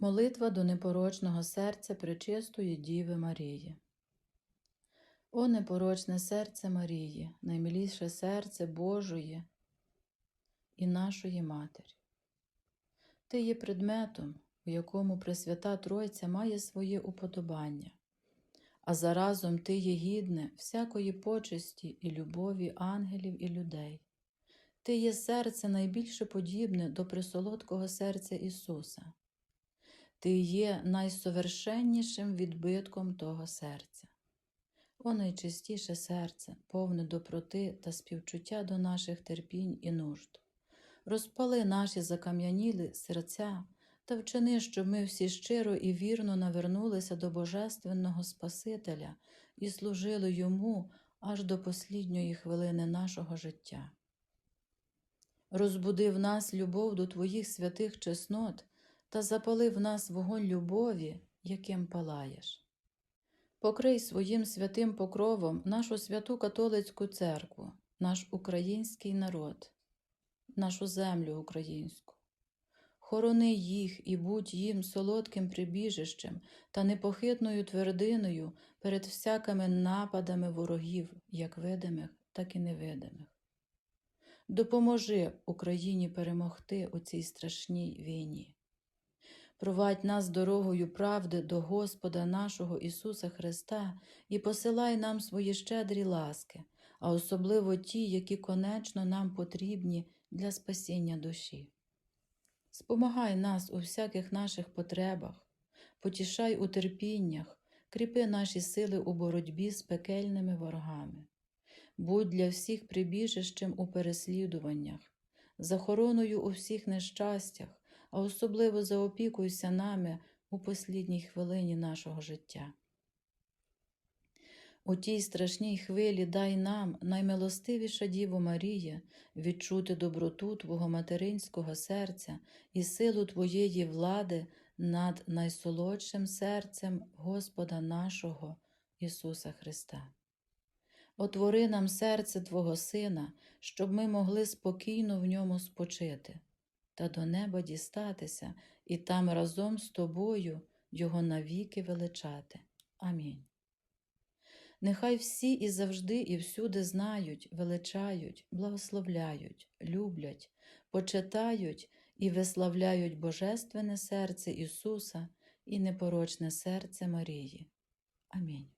Молитва до непорочного серця Пречистої Діви Марії. О непорочне серце Марії, наймиліше серце Божої і нашої Матері. Ти є предметом, у якому Пресвята Тройця має своє уподобання, а заразом ти є гідне всякої почесті і любові ангелів і людей. Ти є серце найбільше подібне до присолодкого серця Ісуса. Ти є найсовершеннішим відбитком того серця. О найчистіше серце, повне доброти та співчуття до наших терпінь і нужд. Розпали наші закам'яніли серця та вчини, щоб ми всі щиро і вірно навернулися до Божественного Спасителя і служили Йому аж до послідньої хвилини нашого життя. Розбуди в нас любов до Твоїх святих чеснот та запали в нас вогонь любові, яким палаєш. Покрий своїм святим покровом нашу святу католицьку церкву, наш український народ, нашу землю українську. Хорони їх і будь їм солодким прибіжищем та непохитною твердиною перед всякими нападами ворогів, як видимих, так і невидимих. Допоможи Україні перемогти у цій страшній війні. Провадь нас дорогою правди до Господа нашого Ісуса Христа і посилай нам свої щедрі ласки, а особливо ті, які конечно нам потрібні для спасіння душі. Спомагай нас у всяких наших потребах, потішай у терпіннях, кріпи наші сили у боротьбі з пекельними ворогами. Будь для всіх прибіжищем у переслідуваннях, захороною у всіх нещастях, а особливо заопікуйся нами у послідній хвилині нашого життя. У тій страшній хвилі дай нам, наймилостивіша Діво Марія, відчути доброту Твого материнського серця і силу Твоєї влади над найсолодшим серцем Господа нашого Ісуса Христа. Отвори нам серце Твого Сина, щоб ми могли спокійно в ньому спочити та до неба дістатися і там разом з Тобою Його навіки величати. Амінь. Нехай всі і завжди, і всюди знають, величають, благословляють, люблять, почитають і виславляють Божественне серце Ісуса і непорочне серце Марії. Амінь.